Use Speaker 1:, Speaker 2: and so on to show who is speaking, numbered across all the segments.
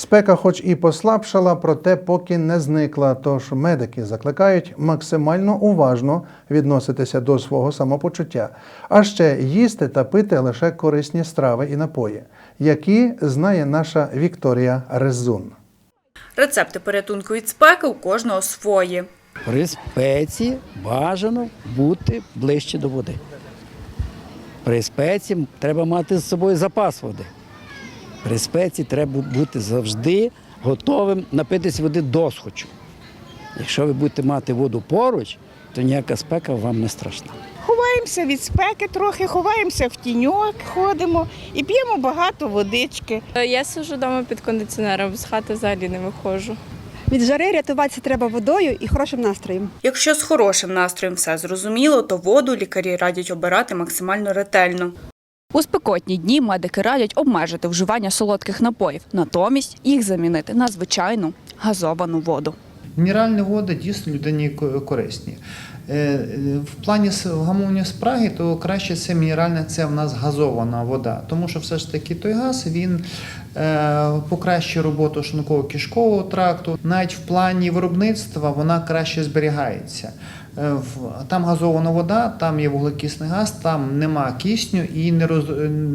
Speaker 1: Спека, хоч і послабшала, проте поки не зникла. Тож медики закликають максимально уважно відноситися до свого самопочуття, а ще їсти та пити лише корисні страви і напої, які знає наша Вікторія Резун.
Speaker 2: Рецепти порятунку від спеки у кожного свої.
Speaker 3: При спеці бажано бути ближче до води. При спеці треба мати з собою запас води. При спеці треба бути завжди готовим напитись води досхочу. Якщо ви будете мати воду поруч, то ніяка спека вам не страшна.
Speaker 4: Ховаємося від спеки трохи, ховаємося в тіньок, ходимо і п'ємо багато водички.
Speaker 5: Е, Я сижу вдома під кондиціонером, з хати взагалі не виходжу.
Speaker 6: Від жари рятуватися треба водою і хорошим настроєм.
Speaker 2: Якщо з хорошим настроєм все зрозуміло, то воду лікарі радять обирати максимально ретельно.
Speaker 7: У спекотні дні медики радять обмежити вживання солодких напоїв, натомість їх замінити на звичайну газовану воду.
Speaker 8: Мінеральні води дійсно людині корисні. Е, е, В плані гамовні спраги, то краще це мінеральна, це в нас газована вода. Тому що все ж таки той газ він е, покращує роботу шлунково-кишкового тракту. Навіть в плані виробництва вона краще зберігається. Там газована вода, там є вуглекисний газ, там нема кисню і не роз,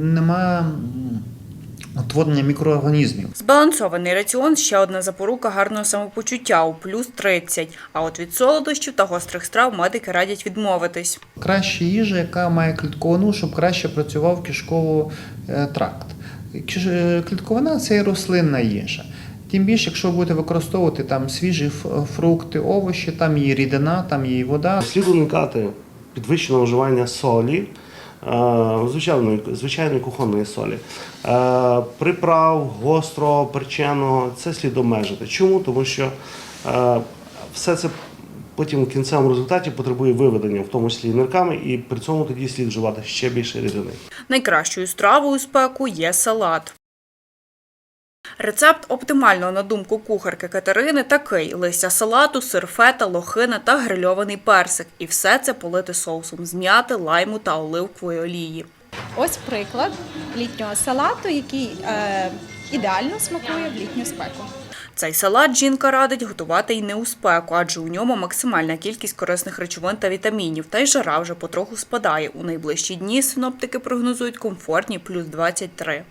Speaker 8: нема утворення мікроорганізмів.
Speaker 2: Збалансований раціон ще одна запорука гарного самопочуття у плюс 30. А от від солодощів та гострих страв медики радять відмовитись.
Speaker 8: Краще їжа, яка має клітковину, щоб краще працював кишковий е, тракт. Е, Клітковина це і рослинна їжа. Тим більше, якщо ви будете використовувати там свіжі фрукти, овочі, там є рідина, там є вода.
Speaker 9: Слід уникати підвищеного вживання солі, звичайної, звичайної кухонної солі, приправ, гострого, перченого, це слід обмежити. Чому? Тому що все це потім в кінцевому результаті потребує виведення, в тому числі нирками, і при цьому тоді слід вживати ще більше рідини.
Speaker 2: Найкращою стравою спеку є салат. Рецепт оптимального на думку кухарки Катерини такий: листя салату, сир фета, лохина та грильований персик. І все це полити соусом з м'яти, лайму та оливкової олії.
Speaker 10: Ось приклад літнього салату, який е, ідеально смакує в літню спеку.
Speaker 2: Цей салат жінка радить готувати й не у спеку, адже у ньому максимальна кількість корисних речовин та вітамінів. Та й жара вже потроху спадає. У найближчі дні синоптики прогнозують комфортні плюс 23.